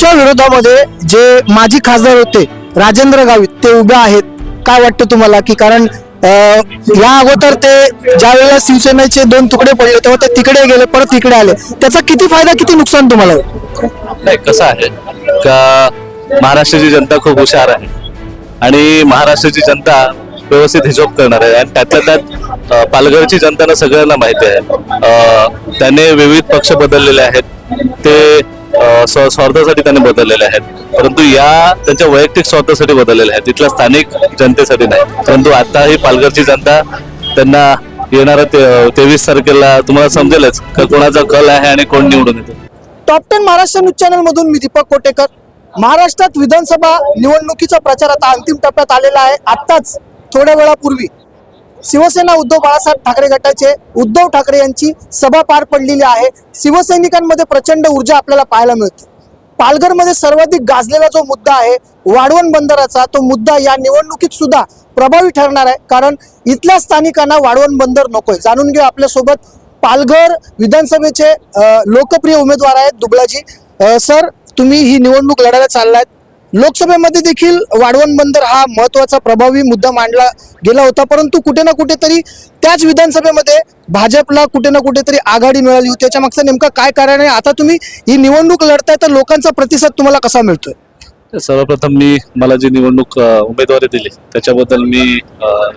तुमच्या विरोधामध्ये जे माजी खासदार होते राजेंद्र गावित ते उभे आहेत. काय वाटतं तुम्हाला की कारण या अगोदर ते ज्या वेळेला शिवसेनेचे दोन तुकडे पडले तेव्हा ते तिकडे गेले परत इकडे आले. त्याचा किती फायदा किती नुकसान तुम्हाला? नाही कसं आहे का महाराष्ट्राची जनता खूप हुशार आहे. आणि महाराष्ट्राची जनता व्यवस्थित हिशोब करणार आहे. आणि त्यातल्या त्यात पालघरची जनताना सगळ्यांना माहिती आहे. त्याने विविध पक्ष बदललेले आहेत. ते स्वार्थासाठी त्याने बदललेले आहेत. परंतु या त्यांच्या वैयक्तिक स्वार्थासाठी बदललेल्या आहेत. तिथल्या स्थानिक जनतेसाठी नाही. परंतु आता ही पालघरची जनता त्यांना येणाऱ्या ते- तेवीस तारखेला तुम्हाला समजेलच का कोणाचा कल आहे आणि कोण निवडून येतो. Top ten Maharashtra news channel मधून मी दीपक कोटेकर. महाराष्ट्रात विधानसभा निवडणुकीचा प्रचार आता अंतिम टप्प्यात आलेला आहे. आत्ताच थोड्या वेळापूर्वी शिवसेना उद्धव बाळासाहेब ठाकरे गटाचे उद्धव ठाकरे यांची सभा पार पडलेली आहे. शिवसैनिकांमध्ये प्रचंड ऊर्जा आपल्याला पाहायला मिळते. पालघरमध्ये सर्वाधिक गाजलेला जो मुद्दा आहे वाढवण बंदराचा तो मुद्दा या निवडणुकीत सुद्धा प्रभावी ठरणार आहे. कारण इथल्या स्थानिकांना वाढवण बंदर नकोय. जाणून घेऊ आपल्यासोबत पालघर विधानसभेचे लोकप्रिय उमेदवार आहेत दुबळाजी. सर तुम्ही ही निवडणूक लढायला चाललात. लोकसभेमध्ये देखील वाढवण बंदर हा महत्त्वाचा प्रभावी मुद्दा मांडला गेला होता परंतु कुठे ना कुठेतरी त्याच विधानसभेमध्ये भाजपला कुठे ना कुठेतरी आघाडी मिळाली होती. त्याच्या मागचं नेमकं काय कारण आहे? आता तुम्ही ही निवडणूक लढताय तर लोकांचा प्रतिसाद तुम्हाला कसा मिळतोय? सर्वप्रथम मी मला जी निवडणूक उमेदवारी दिली त्याच्याबद्दल मी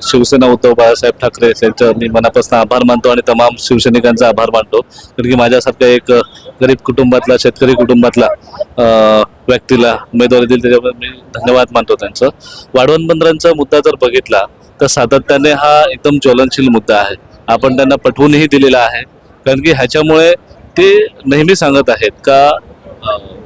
शिवसेना उद्धव बाळासाहेब ठाकरे यांचा मी मनापासून आभार मानतो आणि तमाम शिवसैनिकांचा आभार मानतो. कारण की माझ्यासारख्या एक गरीब कुटुंबातला शेतकरी कुटुंबातला व्यक्तीला उमेदवारी दिली त्याच्याबद्दल मी धन्यवाद मानतो त्यांचं. वाढवण बंदरांचा मुद्दा जर बघितला तर सातत्याने हा एकदम ज्वलनशील मुद्दा आहे. आपण त्यांना पटवूनही दिलेला आहे. कारण की ह्याच्यामुळे ते नेहमी सांगत आहेत का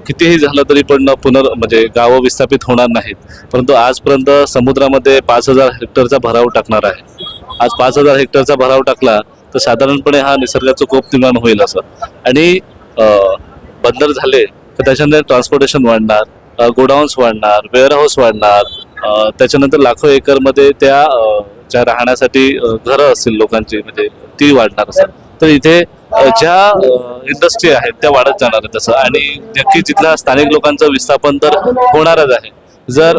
कितीही झालं तरी पण पुनर् म्हणजे गावं विस्थापित होणार नाहीत. परंतु आजपर्यंत समुद्रामध्ये पाच हजार हेक्टरचा भराव टाकणार आहे. आज पाच हजार हेक्टरचा भराव टाकला तर साधारणपणे हा निसर्गाचं कोप निर्माण होईल असं. आणि बंदर झाले तर त्याच्यानंतर ट्रान्सपोर्टेशन वाढणार गोडाऊन्स वाढणार वेअरहाऊस वाढणार त्याच्यानंतर लाखो एकरमध्ये त्या ज्या राहण्यासाठी घरं असतील लोकांची म्हणजे ती वाढणार असं तर इथे ज्या इंडस्ट्री आहेत त्या वाढत जाणार आहेत तसं. आणि नक्की तिथल्या स्थानिक लोकांचं विस्थापन तर होणारच आहे. जर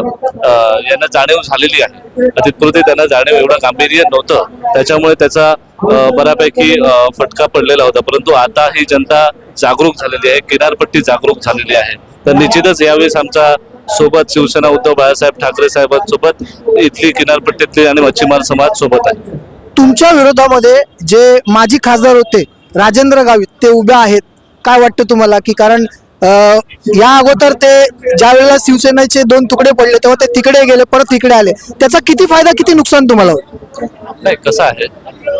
यांना जाणीव झालेली आहे तर त्यांना जाणीव एवढं गांभीर्य नव्हतं. त्याच्यामुळे त्याचा बऱ्यापैकी फटका पडलेला होता. परंतु आता ही जनता जागरूक झालेली आहे किनारपट्टी जागरूक झालेली आहे. तर निश्चितच यावेळेस आमचा सोबत शिवसेना उद्धव बाळासाहेब ठाकरे साहेबांसोबत इथली किनारपट्टीतली आणि मच्छीमार समाज सोबत आहे. तुमच्या विरोधामध्ये जे माजी खासदार होते राजेंद्र गावित ते उभे आहेत. काय वाटतं तुम्हाला? की कारण या अगोदर ते ज्या वेळेला शिवसेनेचे दोन तुकडे पडले तेव्हा ते तिकडे गेले परत इकडे आले. त्याचा किती फायदा किती नुकसान तुम्हाला? नाही कसं आहे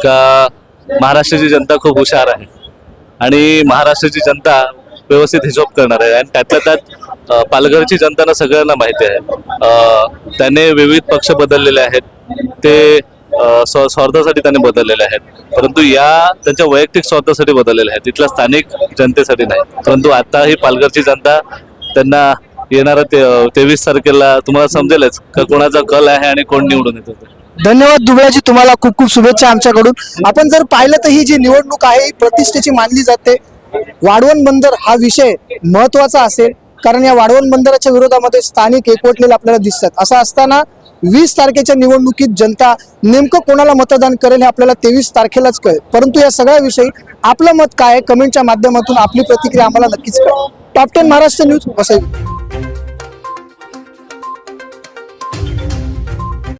का महाराष्ट्राची जनता खूप हुशार आहे. आणि महाराष्ट्राची जनता व्यवस्थित हिशोब करणार आहे. आणि त्यातल्या त्यात पालघरची जनताना सगळ्यांना माहिती आहे. त्याने विविध पक्ष बदललेले आहेत. ते स्व- स्वार्थासाठी त्याने बदललेले आहेत. परंतु या त्यांच्या वैयक्तिक स्वार्थासाठी बदललेले आहेत. तिथल्या स्थानिक जनतेसाठी नाही. परंतु आता ही पालघरची जनता त्यांना येणारा ते तेवीस तारखेला तुम्हाला समजेलच का कोणाचा कल आहे आणि कोण निवडून येतो. ते. धन्यवाद दुबळाजी तुम्हाला खूप खूप शुभेच्छा आमच्याकडून. आपण जर पाहिलं तर ही जी निवडणूक आहे ही प्रतिष्ठेची मानली जाते. वाढवण बंदर हा विषय महत्त्वाचा असेल कारण या वाढवण बंदराच्या विरोधामध्ये स्थानिक एकवटलेले आपल्याला दिसतात. असं असताना वीस तारखेच्या निवडणुकीत जनता नेमकं कोणाला मतदान करेल हे आपल्याला तेवीस तारखेलाच कळेल. परंतु या सगळ्याविषयी आपलं मत काय आहे? कमेंटच्या माध्यमातून आपली प्रतिक्रिया आम्हाला नक्कीच कळेल. Top ten Maharashtra news Vasai.